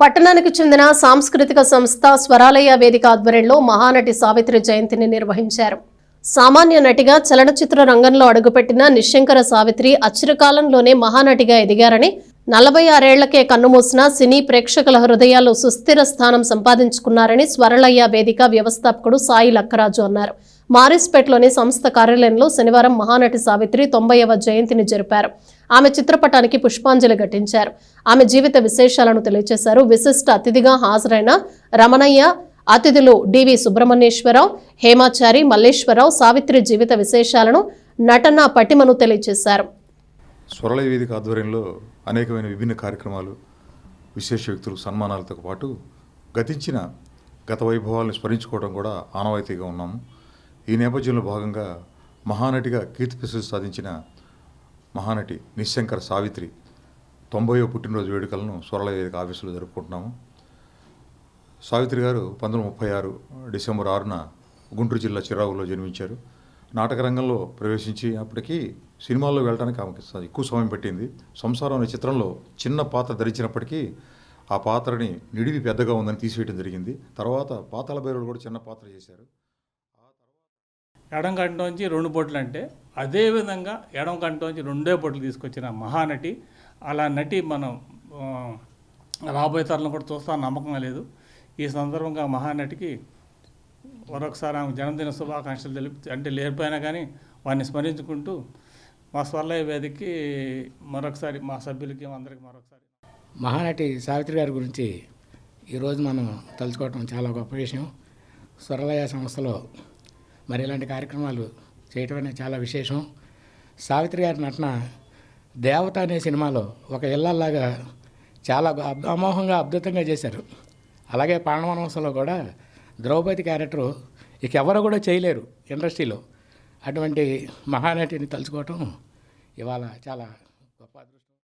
పట్టణానికి చెందిన సాంస్కృతిక సంస్థ స్వరాలయ వేదిక ఆధ్వర్యంలో మహానటి సావిత్రి జయంతిని నిర్వహించారు. సామాన్య నటిగా చలనచిత్ర రంగంలో అడుగుపెట్టిన నిశంకర సావిత్రి అచిరకాలంలోనే మహానటిగా ఎదిగారని నలభై ఆరేళ్ళకే కన్నుమూసిన సినీ ప్రేక్షకుల హృదయాల్లో సుస్థిర స్థానం సంపాదించుకున్నారని స్వరలయ్య వేదిక వ్యవస్థాపకుడు సాయి లక్కరాజు అన్నారు. మారిస్పేట్లోని సంస్థ కార్యాలయంలో శనివారం మహానటి సావిత్రి తొంభైవ జయంతిని జరిపారు. ఆమె చిత్రపటానికి పుష్పాంజలి ఘటించారు. ఆమె జీవిత విశేషాలను తెలియజేశారు విశిష్ట అతిథిగా హాజరైన రమణయ్య అతిథులు డివి సుబ్రహ్మణ్యేశ్వరరావు హేమాచారి మల్లేశ్వరరావు సావిత్రి జీవిత విశేషాలను నటన పటిమను తెలియజేశారు స్వరళ వేదిక ఆధ్వర్యంలో అనేకమైన విభిన్న కార్యక్రమాలు విశేష వ్యక్తులు సన్మానాలతో పాటు గతించిన గత వైభవాలను స్మరించుకోవడం కూడా ఆనవాయితీగా ఉన్నాము. ఈ నేపథ్యంలో భాగంగా మహానటిగా కీర్తి ప్రసిద్ధి సాధించిన మహానటి నిశంకర సావిత్రి తొంభైవ పుట్టినరోజు వేడుకలను స్వరల వేదిక ఆఫీసులో జరుపుకుంటున్నాము. సావిత్రి గారు పంతొమ్మిది ముప్పై ఆరు డిసెంబర్ ఆరున గుంటూరు జిల్లా చిరావులో జన్మించారు. నాటక రంగంలో ప్రవేశించి సినిమాల్లో వెళ్ళడానికి ఆమెకి ఎక్కువ సమయం పెట్టింది. సంసారం అనే చిత్రంలో చిన్న పాత్ర ధరించినప్పటికీ ఆ పాత్రని నిడివి పెద్దగా ఉందని తీసివేయడం జరిగింది. తర్వాత పాతాల భైరవులు కూడా చిన్న పాత్ర చేశారు. ఎడం కంటోంచి రెండు బొట్లు అంటే అదే విధంగా ఎడం కంటోంచి రెండే బొట్లు తీసుకొచ్చిన మహానటి. అలా నటి మనం రాబోయే తరంలో కూడా చూస్తా నమ్మకం లేదు. ఈ సందర్భంగా మహానటికి మరొకసారి ఆమె జన్మదిన శుభాకాంక్షలు తెలిపి అంటే లేకపోయినా కానీ వారిని స్మరించుకుంటూ మా స్వర్లయ వేదికకి మరొకసారి మా సభ్యులకి అందరికి మరొకసారి. మహానటి సావిత్రి గారి గురించి ఈరోజు మనం తలుచుకోవటం చాలా గొప్ప విషయం. స్వరలయ సంస్థలో మరి ఇలాంటి కార్యక్రమాలు చేయటం అనేది చాలా విశేషం. సావిత్రి గారి నటన దేవత అనే సినిమాలో ఒక ఇళ్ళల్లాగా చాలా అమోహంగా అద్భుతంగా చేశారు. అలాగే పాండవనవంశంలో కూడా ద్రౌపది క్యారెక్టరు ఇక ఎవరు కూడా చేయలేరు ఇండస్ట్రీలో. అటువంటి మహానటిని తలుచుకోవటం ఇవాళ చాలా గొప్ప